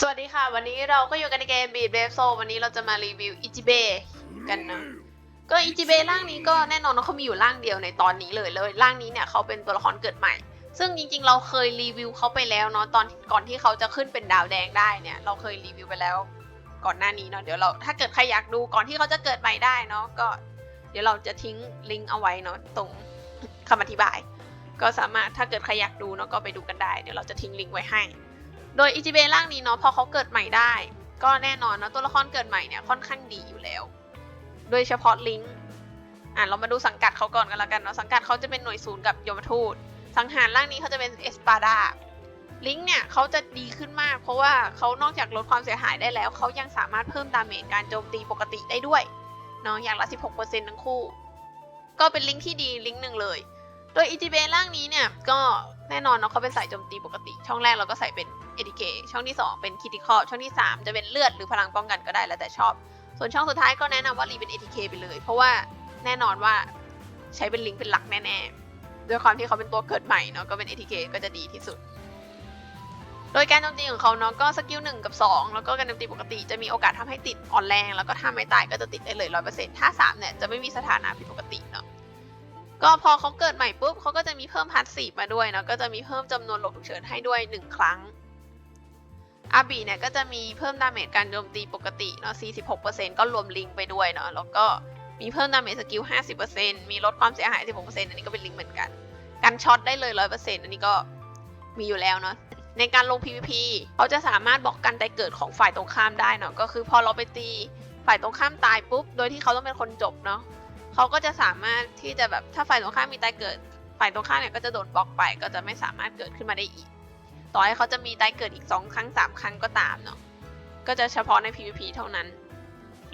สวัสดีค่ะ วันนี้เราก็อยู่กันในเกม Beat Brave Soul วันนี้เราจะมารีวิวอิจิเบกันนะ ก็อิจิเบร่างนี้ก็แน่นอนว่าเขามีอยู่ร่างเดียวในตอนนี้เลยเลยร่างนี้เนี่ยเขาเป็นตัวละครเกิดใหม่ ซึ่งจริงๆ เราเคยรีวิวเขาไปแล้วเนาะตอนก่อนที่เขาจะขึ้นเป็นดาวแดงได้เนี่ย เราเคยรีวิวไปแล้ว ก่อนหน้านี้เนาะเดี๋ยวเราถ้าเกิดใครอยากดูก่อนที่เขาจะเกิดใหม่ได้เนาะก็ เดี๋ยวเราจะทิ้งลิงก์เอาไว้เนาะตรงคำอธิบาย ก็สามารถถ้าเกิดใครอยากดูเนาะก็ไปดูกันได้ เดี๋ยวเราจะทิ้งลิงก์ไว้ให้ โดยอิจิเบร่างนี้เนาะพอเขาเกิดใหม่ได้ ก็แน่นอนเนาะตัวละครเกิดใหม่เนี่ยค่อนข้างดีอยู่แล้ว โดยเฉพาะลิงก์อะเรามาดูสังกัดเขาก่อนกันแล้วกันเนาะสังกัดเขาจะเป็นหน่วยศูนย์กับยมทูต สังหารร่างนี้เขาจะเป็นเอสปาดาลิงก์เนี่ยเขาจะดีขึ้นมาก เพราะว่าเขานอกจากลดความเสียหายได้แล้วเขายังสามารถเพิ่มดาเมจการโจมตีปกติได้ด้วยเนาะอย่างละ 16%ทั้งคู่ ก็เป็นลิงก์ที่ดีลิงก์หนึ่งเลย โดยอิจิเบร่างนี้เนี่ยก็แน่นอนเนาะเขาเป็นสายโจมตีปกติ ช่องแรกเราก็ใส่เป็น เอ k เคช่องที่ 2 เป็นคิติคอช่องที่ 3 จะเป็นเลือดหรือพลังป้องกันก็ได้แล้วแต่ชอบ ส่วนช่องสุดท้ายก็แนะนำว่ารีเป็น ATK ไปเลย เพราะว่าแน่นอนว่าใช้เป็นลิงก์เป็นหลักแน่ๆด้วยความที่เขาเป็นตัวเกิดใหม่เนาะก็เป็น ATK ก็จะดีที่สุด โดยการโจมตีของเขาเนาะก็สกิล1กับ 2 แล้วก็การโจมตีปกติจะมีโอกาสทำให้ติดอ่อนแรง แล้วก็ถ้าไม่ตายก็จะติดได้เลย100%ถ้า3เนี่ยจะไม่มีสถานะผิดปกติเนาะก็พอเขาเกิดใหม่ปุ๊บเขาก็จะมีเพิ่มพาสซีฟมาด้วยเนาะก็จะมีเพิ่มจำนวนหลบฉุกเฉินให้ด้วย 1 ครั้ง อาบีเนี่ยก็จะมีเพิ่มดาเมจการโจมตีปกติเนาะ 46%ก็รวมลิงไปด้วยเนาะ แล้วก็มีเพิ่มดาเมจสกิล 50%มีลดความเสียหาย 16%อันนี้ก็เป็นลิงเหมือนกัน กันช็อตได้เลย 100%อันนี้ก็มีอยู่แล้วเนาะ ในการลง PVP เขาจะสามารถบล็อกกันตายเกิดของฝ่ายตรงข้ามได้เนาะ ก็คือพอเราไปตีฝ่ายตรงข้ามตายปุ๊บ โดยที่เขาต้องเป็นคนจบเนาะเขาก็จะสามารถที่จะแบบถ้าฝ่ายตรงข้ามมีตายเกิด ฝ่ายตรงข้ามเนี่ยก็จะโดนบล็อกไป ก็จะไม่สามารถเกิดขึ้นมาได้อีก ต่อให้เขาจะมีตายเกิดอีก 2 ครั้ง 3 ครั้งก็ตามเนาะก็จะเฉพาะใน PVP เท่านั้น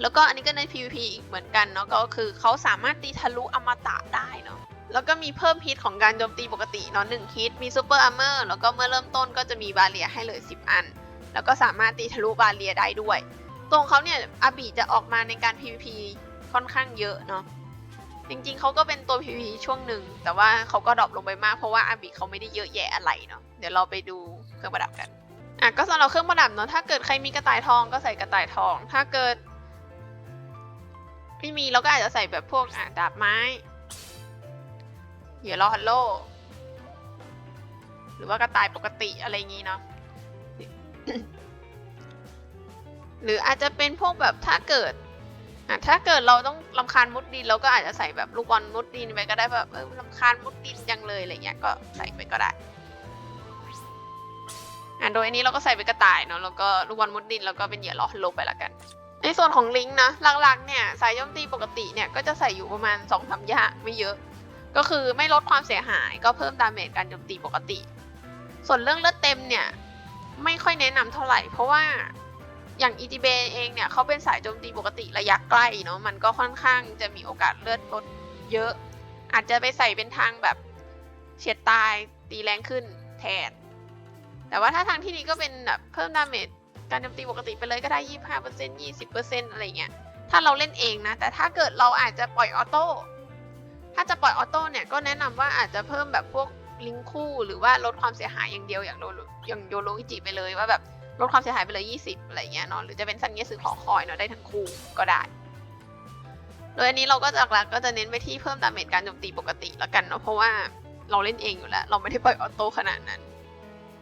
แล้วก็อันนี้ก็ใน PVP อีกเหมือนกันเนาะก็คือเขาสามารถตีทะลุอมตะได้เนาะแล้วก็มีเพิ่มฮิตของการโจมตีปกติเนาะหนึ่งฮิตมีซูเปอร์อาร์เมอร์แล้วก็เมื่อเริ่มต้นก็จะมีบาเรียให้เลย 10 อัน แล้วก็สามารถตีทะลุบาเรียได้ด้วย ตรงเขาเนี่ยอาบีจะออกมาในการ PVP ค่อนข้างเยอะเนาะจริงๆเขาก็เป็นตัว PVP ช่วงหนึ่งแต่ว่าเขาก็ดรอปลงไปมากเพราะว่าอาบิเขาไม่ได้เยอะแยะอะไรเนาะ เดี๋ยวเราไปดูเครื่องประดับกันอะก็สำหรับเครื่องประดับเนาะถ้าเกิดใครมีกระต่ายทองก็ใส่กระต่ายทอง ถ้าเกิดไม่มีเราก็อาจจะใส่แบบพวกอะดาบไม้เหยื่อลอฮัลโลหรือว่ากระต่ายปกติอะไรอย่างงี้เนาะหรืออาจจะเป็นพวกแบบถ้าเกิดอะถ้าเกิดเราต้องลำคาญมุดดินเราก็อาจจะใส่แบบลูกบอลมุดดินไปก็ได้แบบเออลำคาญมุดดินจังเลยอะไรเงี้ยก็ใส่ไปก็ได้ อะโดยอันนี้เราก็ใส่ไปกระต่ายเนาะแล้วก็ลูกบอลมุดดินแล้วก็เป็นเหยื่อล้อลโหลไปละกัน ในส่วนของลิงก์นะหลักๆเนี่ยสายโจมตีปกติเนี่ยก็จะใส่อยู่ประมาณ2อสามยะไม่เยอะ ก็คือไม่ลดความเสียหาย ก็เพิ่มดาเมจการโจมตีปกติ ส่วนเรื่องเลือดเต็มเนี่ยไม่ค่อยแนะนำเท่าไหร่ เพราะว่าอย่างอี b เบเองเนี่ยเขาเป็นสายโจมตีปกติระยะใกล้เนาะมันก็ค่อนข้างจะมีโอกาสเลือดลดเยอะ อาจจะไปใส่เป็นทางแบบเฉียดตายตีแรงขึ้นแทน แต่ว่าถ้าทางที่นี้ก็เป็นแบบเพิ่มดาเมจการโจมตีปกติไปเลยก็ได้25% 20%อะไรเงี้ย ถ้าเราเล่นเองนะ แต่ถ้าเกิดเราอาจจะปล่อยออโต้ ถ้าจะปล่อยออโต้เนี่ยก็แนะนำว่าอาจจะเพิ่มแบบพวกลิงคู่หรือว่าลดความเสียหายอย่างเดียวอย่างโดอย่างโยโรอิจิไปเลยว่าแบบลดความเสียหายไปเลย 20 อะไรเงี้ยเนาะหรือจะเป็นสัญญาซื้อขอคอยเนาะได้ทั้งคู่ก็ได้ โดยอันนี้เราก็หลักก็จะเน้นไปที่เพิ่มดาเมจการโจมตีปกติแล้วกันเนาะเพราะว่าเราเล่นเองอยู่แล้ว เราไม่ได้ปล่อยออโต้ขนาดนั้น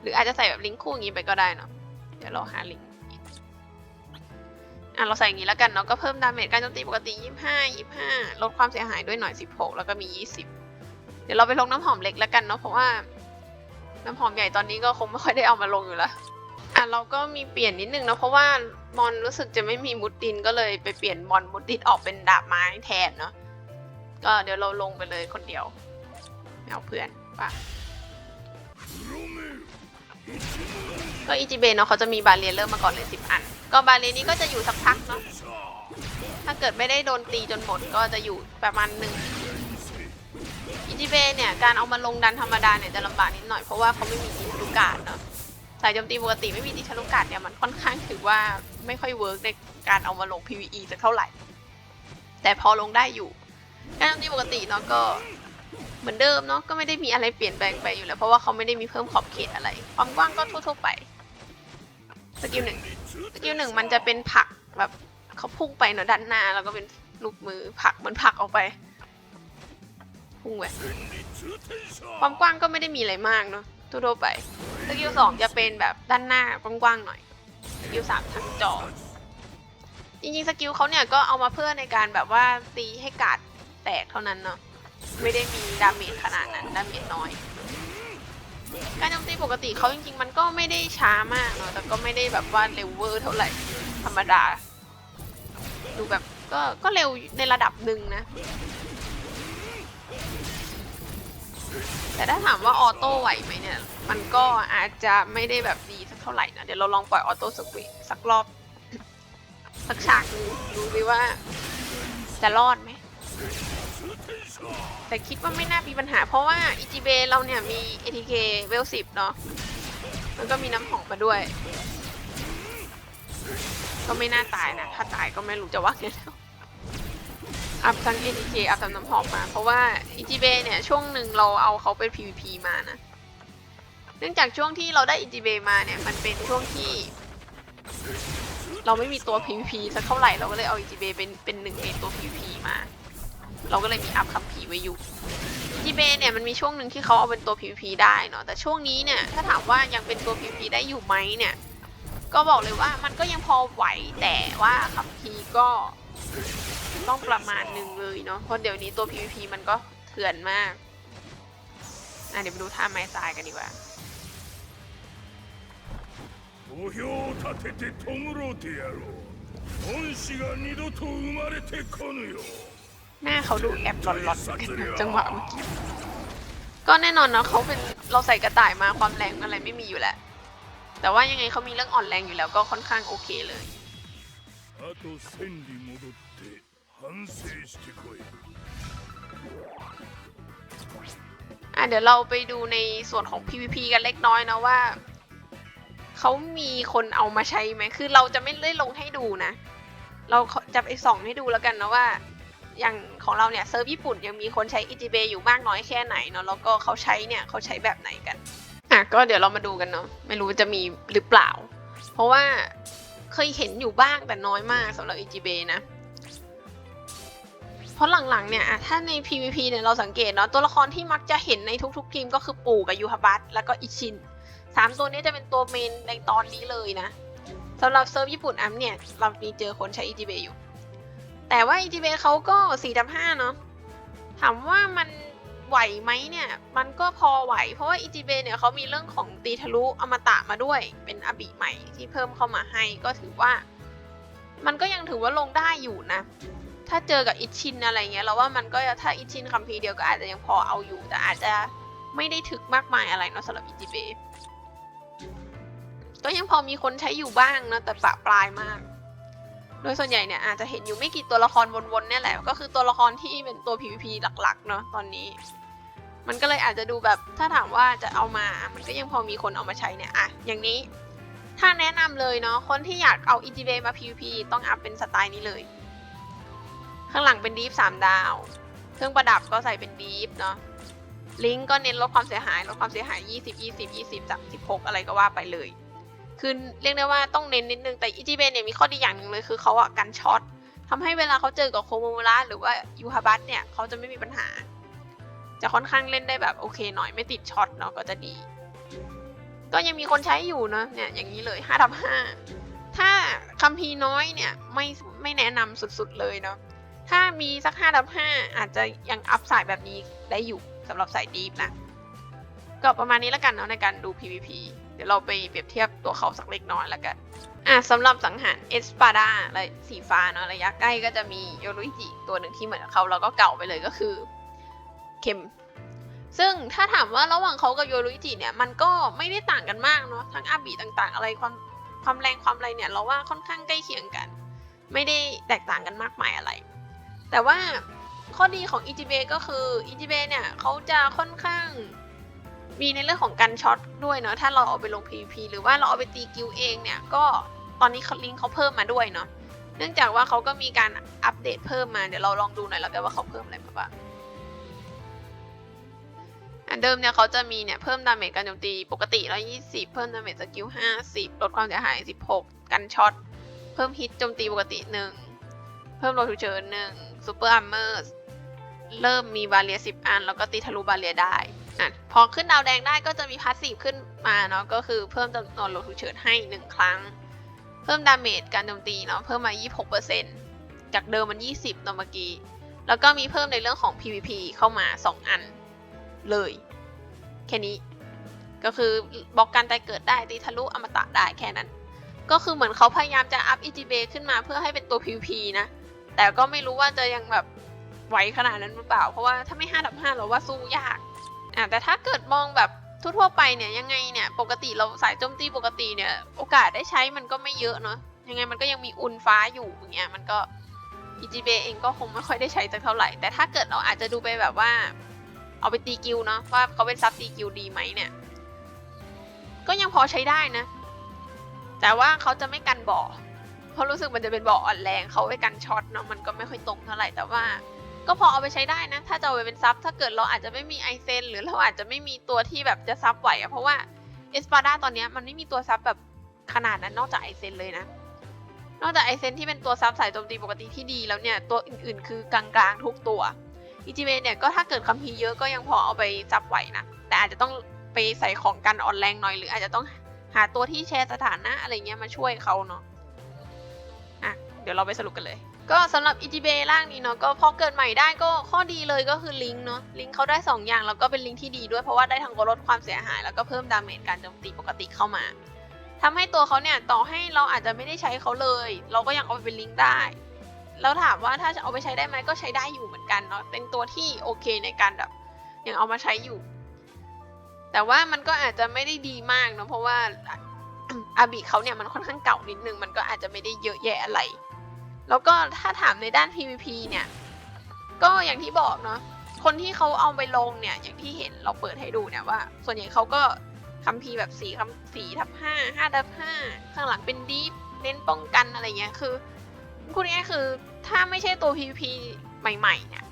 หรืออาจจะใส่แบบลิงก์คู่อย่างนี้ไปก็ได้เนาะเดี๋ยวเราหาลิงก์อะเราใส่อย่างนี้แล้วกันเนาะก็เพิ่มดาเมจการโจมตีปกติ 25 25 ลดความเสียหายด้วยหน่อย 16 แล้วก็มี 20 เดี๋ยวเราไปลงน้ำหอมเล็กแล้วกันเนาะเพราะว่าน้ำหอมใหญ่ตอนนี้ก็คงไม่ค่อยได้เอามาลงอยู่แล้วอะเราก็มีเปลี่ยนนิดนึงเนาะเพราะว่ามอนรู้สึกจะไม่มีมุดดินก็เลยไปเปลี่ยนมอนมุดดินออกเป็นดาบไม้แทนเนาะก็เดี๋ยวเราลงไปเลยคนเดียวไม่เอาเพื่อนป่ะ ก็อิจิเบะเนาะเขาจะมีบาเรียเริ่มมาก่อนเลยสิบอัน ก็บาเรียนี้ก็จะอยู่สักพักเนาะถ้าเกิดไม่ได้โดนตีจนหมดก็จะอยู่ประมาณหนึ่งอิจิเบะเนี่ยการเอามาลงดันธรรมดาเนี่ยจะลำบากนิดหน่อยเพราะว่าเขาไม่มีอินทุกาดเนาะสายโจมตีปกติไม่มีดิชารุกัดเนี่ยมันค่อนข้างถือว่าไม่ค่อยเวิร์กในการเอามาลง PVE สักเท่าไหร่ แต่พอลงได้อยู่การโจมตีปกติเนาะก็ เหมือนเดิมเนาะก็ไม่ได้มีอะไรเปลี่ยนแปลงไปอยู่แล้ว เพราะว่าเขาไม่ได้มีเพิ่มขอบเขตอะไร ความกว้างก็ทั่วๆไปสกิลหนึ่งสกิลหนึ่งมันจะเป็นผักแบบเขาพุ่งไปเนาะด้านหน้า แล้วก็เป็นลูกมือผักเหมือนผักออกไปพุ่งไปความกว้างก็ไม่ได้มีอะไรมากเนาะทั่วๆไปสกิลสองจะเป็นแบบด้านหน้ากว้างๆหน่อยสกิลสามทั้งจอจริงๆสกิลเขาเนี่ยก็เอามาเพื่อในการแบบว่าตีให้กาดแตกเท่านั้นเนาะ ไม่ได้มีดาเมจขนาดนั้นดาเมจน้อย การโจมตีปกติเขาจริงๆ มันก็ไม่ได้ช้ามากเนาะแต่ก็ไม่ได้แบบว่าเร็วเวอร์เท่าไหร่ธรรมดา ดูแบบก็ก็เร็วในระดับหนึ่งนะ แต่ถ้าถามว่าออโต้ไหวไหมเนี่ย มันก็อาจจะไม่ได้แบบดีสักเท่าไหร่นะ เดี๋ยวเราลองปล่อยออโต้สควิสักรอบ สักฉากหนึงดูดิว่าจะรอดไหม แต่คิดว่าไม่น่ามีปัญหา เพราะว่าอิจิเบเราเนี่ยมี ATK เวล10เนาะแล้วก็มีน้ำหอมมาด้วย ก็ไม่น่าตายนะ ถ้าตายก็ไม่รู้จะว่าไงแล้วอัพทั้ง ATK อัพทั้งน้ำหอมมา เพราะว่าอิจิเบเนี่ยช่วงหนึ่งเราเอาเขาเป็น PVP มานะ เนื่องจากช่วงที่เราได้อิจิเบมาเนี่ยมันเป็นช่วงที่ เราไม่มีตัว PVP สักเท่าไหร่เราก็เลยเอาอิจิเบเป็นเป็นหนึ่งในตัว PVP มา เราก็เลยมีอัพคัมภีร์ไว้อยู่อิจิเบเนี่ยมันมีช่วงหนึ่งที่เขาเอาเป็นตัว PVP ได้เนาะ แต่ช่วงนี้เนี่ย ถ้าถามว่ายังเป็นตัว PVP ได้อยู่ไหมเนี่ย ก็บอกเลยว่ามันก็ยังพอไหว แต่ว่าคัมภีร์ก็ต้องประมาณหนึ่งเลยเนาะ เพราะเดี๋ยวนี้ตัว PVP มันก็เถื่อนมาก อ่ะเดี๋ยวไปดูท่าไม้ตายกันดีกว่า 土俵を立てて弔うてやろう恩師が二度と生まれてこぬよ หน้าเขาดูแอบหลอนๆกันจังหวะเมื่อกี้ก็แน่นอนนะเขาเป็นเราใส่กระต่ายมาความแรงอะไรไม่มีอยู่แล้ว แต่ว่ายังไงเขามีเรื่องอ่อนแรงอยู่แล้วก็ค่อนข้างโอเคเลยอะเดี๋ยวเราไปดูในส่วนของ PVP กันเล็กน้อยนะว่าเขามีคนเอามาใช้ไหมคือเราจะไม่ได้ลงให้ดูนะ เราจะไปส่องให้ดูแล้วกันนะว่า อย่างของเราเนี่ยเซิร์ฟญี่ปุ่นยังมีคนใช้ EGB อยู่มากน้อยแค่ไหนเนาะแล้วก็เขาใช้เนี่ยเขาใช้แบบไหนกันอะก็เดี๋ยวเรามาดูกันเนาะไม่รู้จะมีหรือเปล่า เพราะว่าเคยเห็นอยู่บ้างแต่น้อยมากสำหรับ EGB นะเพราะหลังๆเนี่ยถ้าใน PVP เนี่ยเราสังเกตเนาะตัวละครที่มักจะเห็นในทุกๆทีมก็คือปู่กับยูฮาบัตแล้วก็อิชินสามตัวนี้จะเป็นตัวเมนในตอนนี้เลยนะสำหรับเซิร์ฟญี่ปุ่นอัมเนี่ย เรามีเจอคนใช้ EGB อยู่ แต่ว่า EGB เบเขาก็4ดับ5เนาะถามว่ามันไหวไหมเนี่ย มันก็พอไหว เพราะว่า EGB เบเนี่ยเขามีเรื่องของตีทะลุอมตะมาด้วย เป็นอบิใหม่ที่เพิ่มเข้ามาให้ก็ถือว่า มันก็ยังถือว่าลงได้อยู่นะ ถ้าเจอกับอิชินอะไรเงี้ยเราว่ามันก็ถ้าอิชินคัมภีร์เดียวก็อาจจะยังพอเอาอยู่ แต่อาจจะไม่ได้ถึกมากมายอะไรเนาะสำหรับอิจิเบก็ยังพอมีคนใช้อยู่บ้างนะแต่ปะปลายมาก โดยส่วนใหญ่เนี่ยอาจจะเห็นอยู่ไม่กี่ตัวละครวนๆเนี่ยแหละ ก็คือตัวละครที่เป็นตัว PVP หลักๆเนาะตอนนี้ มันก็เลยอาจจะดูแบบถ้าถามว่าจะเอามา มันก็ยังพอมีคนเอามาใช้เนี่ยอะอย่างนี้ ถ้าแนะนำเลยเนาะคนที่อยากเอา e g b มา PVP ต้องอัพเป็นสไตล์นี้เลย ข้างหลังเป็นดีฟสามดาว เครื่องประดับก็ใส่เป็นดีฟเนาะลิงก์ก็เน้นลดความเสียหายลดความเสียหาย 20 20 20 36อะไรก็ว่าไปเลย คือเรียกได้ว่าต้องเน้นนิดนึงแต่อีจีเบนเนี่ยมีข้อดีอย่างหนึ่งเลยคือเขาอะกันช็อตทำให้เวลาเขาเจอกับโคโมมุระหรือว่ายูฮาบัตเนี่ยเขาจะไม่มีปัญหา จะค่อนข้างเล่นได้แบบโอเคหน่อยไม่ติดช็อตเนาะก็จะดี ก็ยังมีคนใช้อยู่เนาะเนี่ยอย่างนี้เลย5ทับ5ถ้าคัมภีร์น้อยเนี่ยไม่ไม่แนะนำสุดๆเลยเนาะถ้ามีสัก5ดับ5อาจจะยังอัพสายแบบนี้ได้อยู่สำหรับสายดีฟนะก็ประมาณนี้แล้วกันเนาะในการดู PVP ดี๋ยวเราไปเปรียบเทียบตัวเขาสักเล็กน้อยแล้วกันอะสำหรับสังหารเอสปาดาและสีฟ้าเนาะระยะใกล้ก็จะมีโยรุจิตัวหนึ่งที่เหมือนเขาแล้วก็เก่าไปเลยก็คือเข็มซึ่งถ้าถามว่าระหว่างเขากับโยรุจิเนี่ยมันก็ไม่ได้ต่างกันมากเนาะทั้งอาบีต่างๆ อะไรความความแรงความอะไรเนี่ยเราว่าค่อนข้างใกล้เคียงกัน ไม่ได้แตกต่างกันมากมายอะไร แต่ว่าข้อดีของ EGB ก็คือ EGB เนี่ยเขาจะค่อนข้าง มีในเรื่องของการช็อตด้วยเนาะถ้าเราเอาไปลง PVP หรือว่าเราเอาไปตีกิลเองเนี่ยก็ตอนนี้เขาลิงก์เขาเพิ่มมาด้วยเนาะเนื่องจากว่าเขาก็มีการอัปเดตเพิ่มมาเดี๋ยวเราลองดูหน่อยแล้วกันว่าเขาเพิ่มอะไรมาบ้างอันเดิมเนี่ยเขาจะมีเนี่ยเพิ่มดาเมจการโจมตีปกติ 120 เพิ่มดาเมจสกิล 50 ลดความเสียหาย 16 กันช็อต เพิ่มฮิตโจมตีปกติ 1 เพิ่มโลฉุกเฉิน1ซูเปอร์อัมเมอร์ เริ่มมีบาเรีย 10 อัน แล้วก็ตีทะลุบาเรียได้ อะพอขึ้นดาวแดงได้ก็จะมีพาสซีฟขึ้นมาเนาะก็คือเพิ่มจำนวนโลฉุกเฉินให้ 1 ครั้ง เพิ่มดาเมจการโจมตีเนาะเพิ่มมา 26%จากเดิมมัน 20เนาะเมื่อกี้ แล้วก็มีเพิ่มในเรื่องของ PVP เข้ามา 2 อันเลย แค่นี้ ก็คือบล็อกการตายเกิดได้ตีทะลุอมตะได้แค่นั้น ก็คือเหมือนเขาพยายามจะอัพ EGB ขึ้นมาเพื่อให้เป็นตัว PVP นะ แต่ก็ไม่รู้ว่าจะยังแบบไหวขนาดนั้นหรือเปล่า เพราะว่าถ้าไม่5ดับ5เราว่าสู้ยาก อะแต่ถ้าเกิดมองแบบทั่วๆไปเนี่ยยังไงเนี่ยปกติเราสายโจมตีปกติเนี่ยโอกาสได้ใช้มันก็ไม่เยอะเนาะยังไงมันก็ยังมีอุนฟ้าอยู่อย่างเงี้ยมันก็ EGB เบเองก็คงไม่ค่อยได้ใช้สักเท่าไหร่ แต่ถ้าเกิดเราอาจจะดูไปแบบว่า เอาไปตีกิลเนาะว่าเขาเป็นซับตีกิลดีไหมเนี่ย ก็ยังพอใช้ได้นะ แต่ว่าเขาจะไม่กันบ่อเพราะรู้สึกมันจะเป็นบ่ออ่อนแรงเขาไว้กันช็อตเนาะมันก็ไม่ค่อยตรงเท่าไหร่แต่ว่า ก็พอเอาไปใช้ได้นะ ถ้าจะเอาไปเป็นซับ ถ้าเกิดเราอาจจะไม่มีไอเซนหรือเราอาจจะไม่มีตัวที่แบบจะซับไหวอะเพราะว่าเอสปาดาตอนนี้มันไม่มีตัวซับแบบขนาดนั้นนอกจากไอเซนเลยนะ นอกจากไอเซนที่เป็นตัวซับสายโจมตีปกติที่ดีแล้วเนี่ย ตัวอื่นๆ คือกลางๆทุกตัวอีจีเเนี่ยก็ถ้าเกิดคัมภีร์เยอะก็ยังพอเอาไปซับไหวนะ แต่อาจจะต้องไปใส่ของกันอ่อนแรงหน่อยหรืออาจจะต้องหาตัวที่แชร์สถานะอะไรเงี้ยมาช่วยเขาเนาะอะเดี๋ยวเราไปสรุปกันเลย ก็สำหรับ e g b ร่างนี้เนาะก็พอเกิดใหม่ได้ก็ข้อดีเลยก็คือลิงก์เนาะลิงก์เขาได้ 2 อย่างแล้วก็เป็นลิงก์ที่ดีด้วยเพราะว่าได้ทั้งลดความเสียหาย แล้วก็เพิ่มดาเมจการโจมตีปกติเข้ามาทำให้ตัวเขาเนี่ยต่อให้เราอาจจะไม่ได้ใช้เขาเลย เราก็ยังเอาไปเป็นลิงก์ได้แล้วถามว่าถ้าจะเอาไปใช้ได้ไหมก็ใช้ได้อยู่เหมือนกันเนาะเป็นตัวที่โอเคในการแบบยังเอามาใช้อยู่ แต่ว่ามันก็อาจจะไม่ได้ดีมากเนาะเพราะว่าอาบีเขาเนี่ยมันค่อนข้างเก่านิดนึงมันก็อาจจะไม่ได้เยอะแยะอะไร แล้วก็ถ้าถามในด้าน PVP เนี่ย ก็อย่างที่บอกเนาะ คนที่เขาเอาไปลงเนี่ย อย่างที่เห็นเราเปิดให้ดูเนี่ยว่า ส่วนใหญ่เขาก็คัมภีแบบสี่คำสี่ทับห้าห้าทับห้าข้างหลังเป็นดีฟเน้นป้องกันอะไรเงี้ย คือพูดง่ายคือถ้าไม่ใช่ตัว PVP ใหม่ๆเนี่ย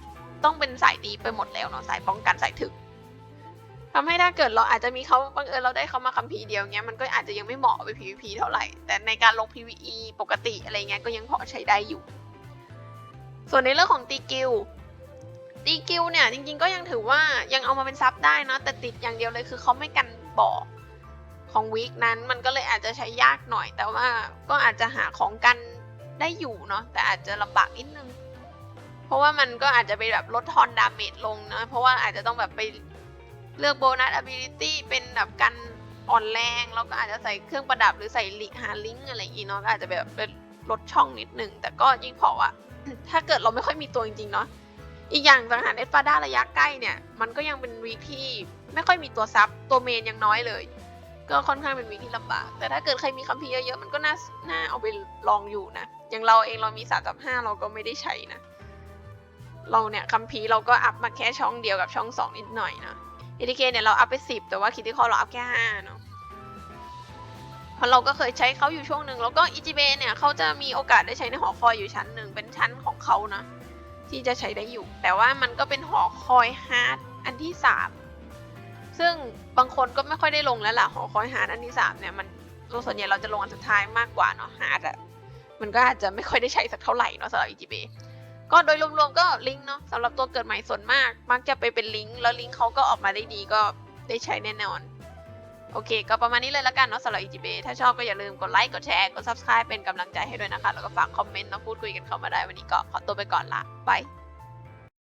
ต้องเป็นสายตีไปหมดแล้วเนาะ สายป้องกันสายถึก ทำให้ถ้าเกิดเราอาจจะมีเขาบังเอิญเราได้เขามาคัมภีร์เดียวเงี้ยมันก็อาจจะยังไม่เหมาะไป PVP เท่าไหร่ แต่ในการลง PVE ปกติอะไรเงี้ยก็ยังพอใช้ได้อยู่ ส่วนในเรื่องของตีกิลตีกิลเนี่ยจริงๆก็ยังถือว่ายังเอามาเป็นซับได้นะแต่ติดอย่างเดียวเลยคือเขาไม่กันบ่อของวีคนั้นมันก็เลยอาจจะใช้ยากหน่อย แต่ว่าก็อาจจะหาของกันได้อยู่เนาะแต่อาจจะลำบากนิดนึง เพราะว่ามันก็อาจจะไปแบบลดทอนดาเมจลงนะเพราะว่าอาจจะต้องแบบไป เลือกโบนัส ability เป็นแบบกันอ่อนแรงแล้วก็อาจจะใส่เครื่องประดับหรือใส่ลิหาลิงอะไรอย่างงี้เนาะก็อาจจะแบบลดช่องนิดนึง แต่ก็ยิ่งพออะถ้าเกิดเราไม่ค่อยมีตัวจริงๆเนาะอีกอย่างสังหารเอสปาด้าระยะใกล้เนี่ย มันก็ยังเป็นวีที่ไม่ค่อยมีตัวซับตัวเมนยังน้อยเลย ก็ค่อนข้างเป็นวีที่ลำบาก แต่ถ้าเกิดใครมีคัมภีร์เยอะๆมันก็น่าน่าเอาไปลองอยู่นะ อย่างเราเองเรามีสามกับห้าเราก็ไม่ได้ใช้นะ เราเนี่ยคัมภีร์เราก็อัพมาแค่ช่องเดียวกับช่องสองนิดหน่อยนะ เอทีเคเนี่ยเราอัพไปสิบแต่ว่าคิดที่คอเราอัพแค่ห้าเนาะเพราะเราก็เคยใช้เขาอยู่ช่วงหนึ่งแล้วก็อิจิเบเนี่ยเขาจะมีโอกาสได้ใช้ในหอคอยอยู่ชั้นหนึ่งเป็นชั้นของเขานะที่จะใช้ได้อยู่ แต่ว่ามันก็เป็นหอคอยฮาร์ดอันที่สามซึ่งบางคนก็ไม่ค่อยได้ลงแล้วล่ะหอคอยฮาร์ดอันที่สามเนี่ยมันส่วนใหญ่เราจะลงอันสุดท้ายมากกว่าเนาะฮาร์ดอะมันก็อาจจะไม่ค่อยได้ใช้สักเท่าไหร่เนาะสำหรับอิจิเบ ก็โดยรวมๆก็ลิงก์เนาะสำหรับตัวเกิดใหม่ส่วนมาก มักจะไปเป็นลิงก์แล้วลิงก์เขาก็ออกมาได้ดีก็ได้ใช้แน่นอน โอเค ก็ประมาณนี้เลยละกันเนาะสำหรับ EGB ถ้าชอบก็อย่าลืมกดไลค์กดแชร์กด subscribe เป็นกำลังใจให้ด้วยนะคะ แล้วก็ฝากคอมเมนต์มาพูดคุยกันเข้ามาได้วันนี้ก็ขอตัวไปก่อนละบาย